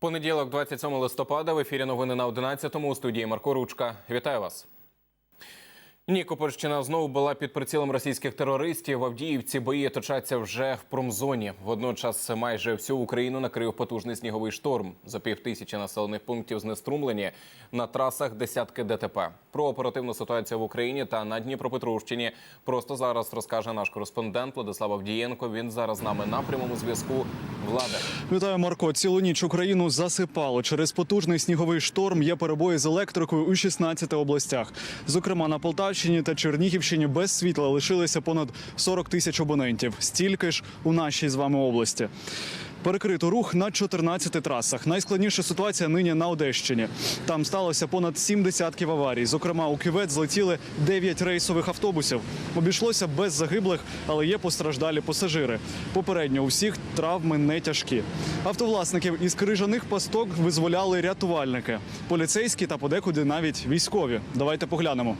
Понеділок, 27 листопада, в ефірі новини на 11-му у студії Марко Ручка. Вітаю вас. Нікопольщина знову була під прицілом російських терористів. В Авдіївці бої точаться вже в промзоні. Водночас майже всю Україну накрив потужний сніговий шторм. За півтисячі населених пунктів знеструмлені на трасах десятки ДТП. Про оперативну ситуацію в Україні та на Дніпропетровщині просто зараз розкаже наш кореспондент Владислав Авдієнко. Він зараз з нами на прямому зв'язку. Влада. Вітаю, Марко. Цілу ніч Україну засипало. Через потужний сніговий шторм є перебої з електрикою у 16 областях. Зокрема, на Полтавщині та Чернігівщині без світла лишилися понад 40 тисяч абонентів. Стільки ж у нашій з вами області. Перекрито рух на 14 трасах. Найскладніша ситуація нині на Одещині. Там сталося понад 7 десятків аварій. Зокрема, у ківець злетіли 9 рейсових автобусів. Обійшлося без загиблих, але є постраждалі пасажири. Попередньо у всіх травми не тяжкі. Автовласників із крижаних пасток визволяли рятувальники, поліцейські та подекуди навіть військові. Давайте поглянемо.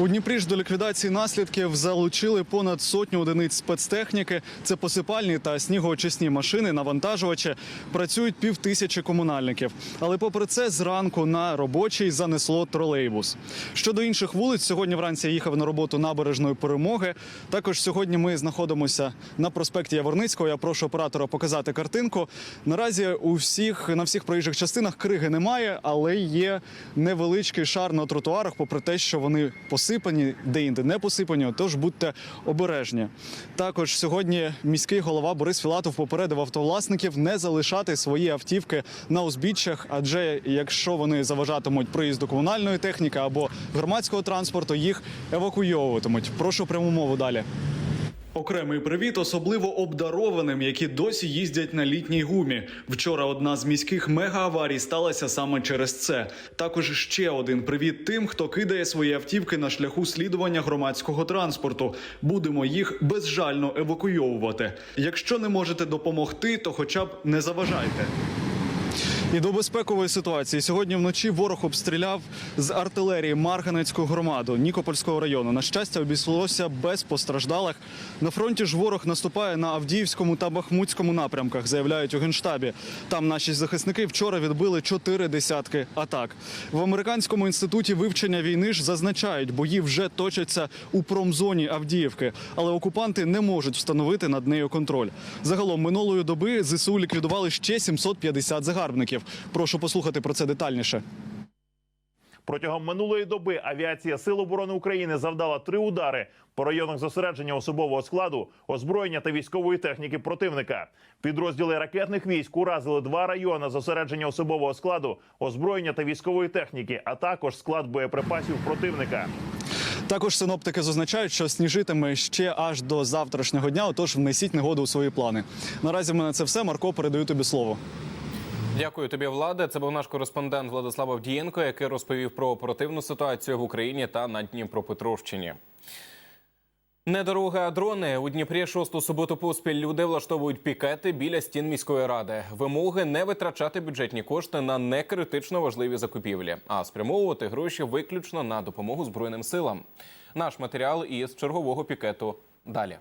У Дніпрі ж до ліквідації наслідків залучили понад сотню одиниць спецтехніки. Це посипальні та снігоочисні машини, навантажувачі. Працюють півтисячі комунальників. Але попри це, зранку на робочий занесло тролейбус. Щодо інших вулиць, сьогодні вранці я їхав на роботу набережної перемоги. Також сьогодні ми знаходимося на проспекті Яворницького. Я прошу оператора показати картинку. Наразі у всіх на всіх проїжджих частинах криги немає, але є невеличкий шар на тротуарах, попри те, що вони посипані, де-інде не посипані. Тож будьте обережні. Також сьогодні міський голова Борис Філатов попередив автовласників не залишати свої автівки на узбіччях, адже якщо вони заважатимуть проїзду комунальної техніки або громадського транспорту, їх евакуйовуватимуть. Прошу пряму мову далі. Окремий привіт, особливо обдарованим, які досі їздять на літній гумі. Вчора одна з міських мегааварій сталася саме через це. Також ще один привіт тим, хто кидає свої автівки на шляху слідування громадського транспорту. Будемо їх безжально евакуйовувати. Якщо не можете допомогти, то хоча б не заважайте. І до безпекової ситуації сьогодні вночі ворог обстріляв з артилерії Марганецьку громаду Нікопольського району. На щастя, обійшлося без постраждалих. На фронті ж ворог наступає на Авдіївському та Бахмутському напрямках, заявляють у генштабі. Там наші захисники вчора відбили чотири десятки атак. В американському інституті вивчення війни ж зазначають, бої вже точаться у промзоні Авдіївки, але окупанти не можуть встановити над нею контроль. Загалом минулої доби ЗСУ ліквідували ще 750 загарбників. Прошу послухати про це детальніше. Протягом минулої доби авіація Сил оборони України завдала три удари по районах зосередження особового складу, озброєння та військової техніки противника. Підрозділи ракетних військ уразили два райони зосередження особового складу, озброєння та військової техніки, а також склад боєприпасів противника. Також синоптики зазначають, що сніжитиме ще аж до завтрашнього дня. Отож, внесіть негоду у свої плани. Наразі в мене це все. Марко, передаю тобі слово. Дякую тобі, Владе. Це був наш кореспондент Владислав Авдієнко, який розповів про оперативну ситуацію в Україні та на Дніпропетровщині. Не дороги, а дрони у Дніпрі шосту суботу поспіль люди влаштовують пікети біля стін міської ради. Вимоги не витрачати бюджетні кошти на некритично важливі закупівлі, а спрямовувати гроші виключно на допомогу збройним силам. Наш матеріал із чергового пікету далі.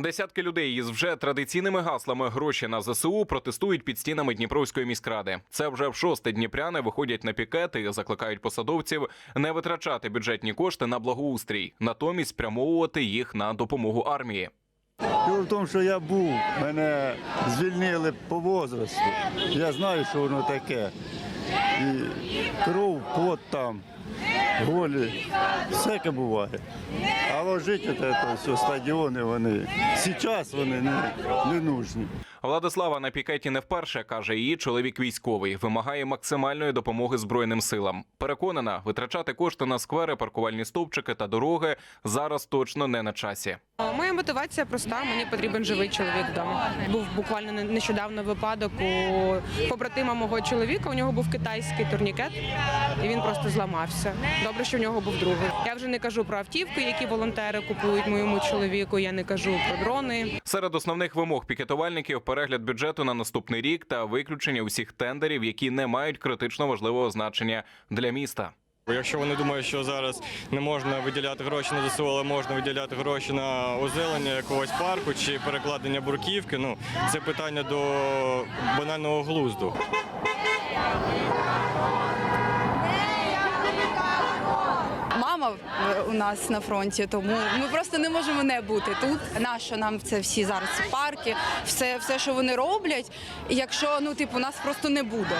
Десятки людей із вже традиційними гаслами гроші на ЗСУ протестують під стінами Дніпровської міськради. Це вже в шосте дніпряни виходять на пікети і закликають посадовців не витрачати бюджетні кошти на благоустрій, натомість спрямовувати їх на допомогу армії. Діло в тому, що я був, мене звільнили по возрасту. Я знаю, що воно таке. І кров, пот там, голі, всяке буває. А жити це все, стадіони, вони зараз вони не, не нужні. Владислава на пікеті не вперше каже її чоловік військовий, вимагає максимальної допомоги збройним силам. Переконана, витрачати кошти на сквери, паркувальні стовпчики та дороги зараз точно не на часі. Моя мотивація проста. Мені потрібен живий чоловік вдома. Був буквально не- нещодавно випадок у побратима мого чоловіка. У нього був китайський турнікет, і він просто зламався. Добре, що в нього був другий. Я вже не кажу про автівки, які волонтери купують моєму чоловіку. Я не кажу про дрони. Серед основних вимог пікетувальників перегляд бюджету на наступний рік та виключення усіх тендерів, які не мають критично важливого значення для міста. Якщо вони думають, що зараз не можна виділяти гроші на ЗСУ, але можна виділяти гроші на озелення якогось парку чи перекладення бурківки, ну це питання до банального глузду. Мама у нас на фронті, тому ми просто не можемо не бути тут. Нащо нам це всі зараз ці парки, все, все, що вони роблять, якщо ну типу нас просто не буде.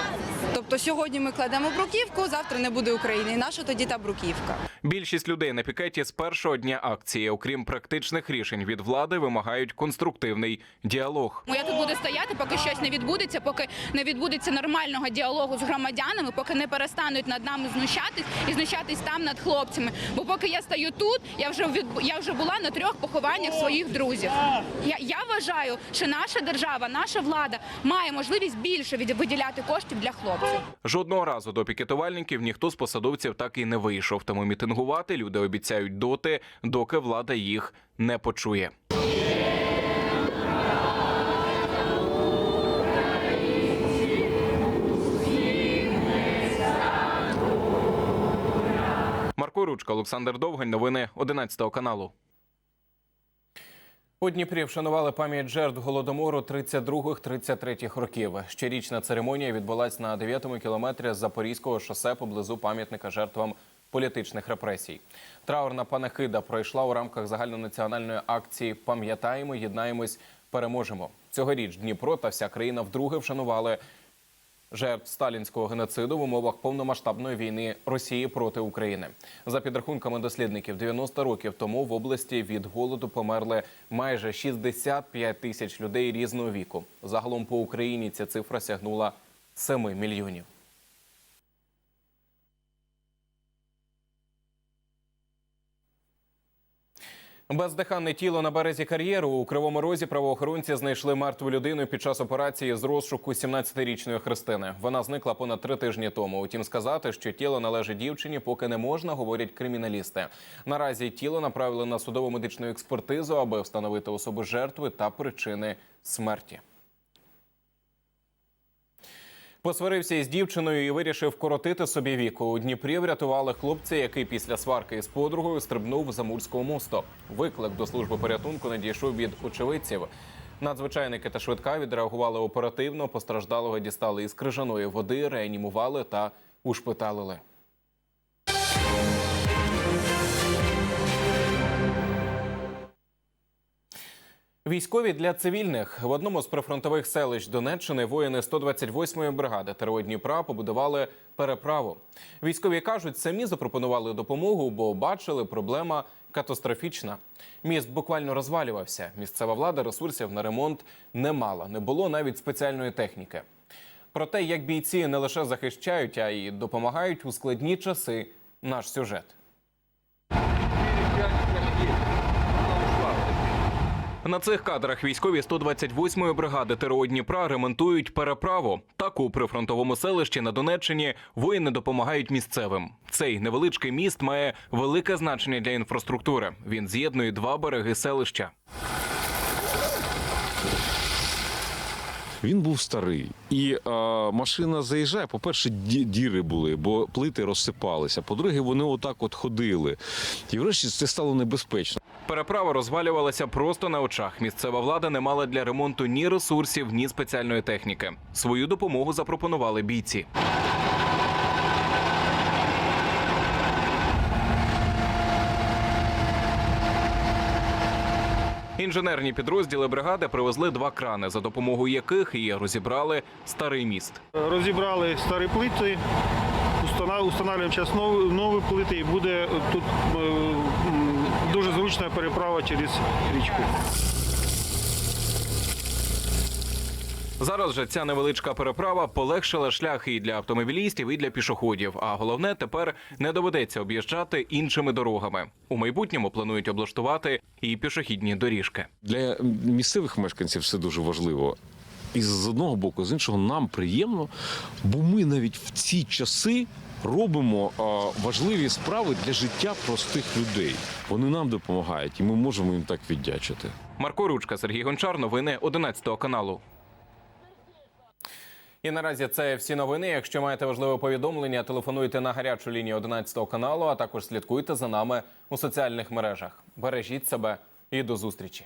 Тобто сьогодні ми кладемо бруківку, завтра не буде України. І наша тоді та бруківка? Більшість людей на пікеті з першого дня акції, окрім практичних рішень від влади, вимагають конструктивний діалог. Я тут буду стояти, поки щось не відбудеться, поки не відбудеться нормального діалогу з громадянами, поки не перестануть над нами знущатись і знущатись там над хлопцями. Бо поки я стою тут, я вже від я вже була на трьох похованнях своїх друзів. Я, я вважаю, що наша держава, наша влада має можливість більше від- виділяти коштів для хлопців. Жодного разу до пікетувальників ніхто з посадовців так і не вийшов. Тому мітингувати люди обіцяють доти, доки влада їх не почує. Марко Ручка, Олександр Довгань. Новини 11 каналу. У Дніпрі вшанували пам'ять жертв голодомору 32-33 років. Щорічна церемонія відбулась на 9-му кілометрі Запорізького шосе поблизу пам'ятника жертвам політичних репресій. Траурна панахида пройшла у рамках загальнонаціональної акції Пам'ятаємо, єднаємось, переможемо. Цьогоріч Дніпро та вся країна вдруге вшанували жертв сталінського геноциду в умовах повномасштабної війни Росії проти України. За підрахунками дослідників, 90 років тому в області від голоду померли майже 65 тисяч людей різного віку. Загалом по Україні ця цифра сягнула 7 мільйонів. Бездиханне тіло на березі кар'єру у кривому розі правоохоронці знайшли мертву людину під час операції з розшуку 17-річної Христини. Вона зникла понад три тижні тому. Утім, сказати, що тіло належить дівчині, поки не можна, говорять криміналісти. Наразі тіло направили на судово медичну експертизу, аби встановити особу жертви та причини смерті. Посварився із дівчиною і вирішив коротити собі віку. У Дніпрі врятували хлопця, який після сварки із подругою стрибнув за Амурського мосту. Виклик до служби порятунку надійшов від очевидців. Надзвичайники та швидка відреагували оперативно. Постраждалого дістали із крижаної води, реанімували та ушпиталили. Військові для цивільних в одному з прифронтових селищ Донеччини воїни 128-ї бригади ТРО Дніпра побудували переправу. Військові кажуть, самі запропонували допомогу, бо бачили, проблема катастрофічна. Міст буквально розвалювався. Місцева влада ресурсів на ремонт не мала, не було навіть спеціальної техніки. Про те, як бійці не лише захищають, а й допомагають у складні часи. Наш сюжет. На цих кадрах військові 128-ї бригади ТРО Дніпра ремонтують переправу. Так у прифронтовому селищі на Донеччині воїни допомагають місцевим. Цей невеличкий міст має велике значення для інфраструктури. Він з'єднує два береги селища. Він був старий, і е, машина заїжджає. По-перше, ді- діри були, бо плити розсипалися. По-друге, вони отак от ходили. І врешті це стало небезпечно. Переправа розвалювалася просто на очах. Місцева влада не мала для ремонту ні ресурсів, ні спеціальної техніки. Свою допомогу запропонували бійці. Інженерні підрозділи бригади привезли два крани, за допомогою яких і розібрали старий міст. Розібрали старі плити, устана- зараз нові, плити і буде тут е, дуже зручна переправа через річку. Зараз же ця невеличка переправа полегшила шлях і для автомобілістів, і для пішоходів. А головне, тепер не доведеться об'їжджати іншими дорогами. У майбутньому планують облаштувати і пішохідні доріжки. Для місцевих мешканців це дуже важливо. І з одного боку, з іншого, нам приємно, бо ми навіть в ці часи робимо важливі справи для життя простих людей. Вони нам допомагають, і ми можемо їм так віддячити. Марко Ручка, Сергій Гончар. Новини 11 каналу. І наразі це всі новини. Якщо маєте важливе повідомлення, телефонуйте на гарячу лінію 11 каналу, а також слідкуйте за нами у соціальних мережах. Бережіть себе і до зустрічі.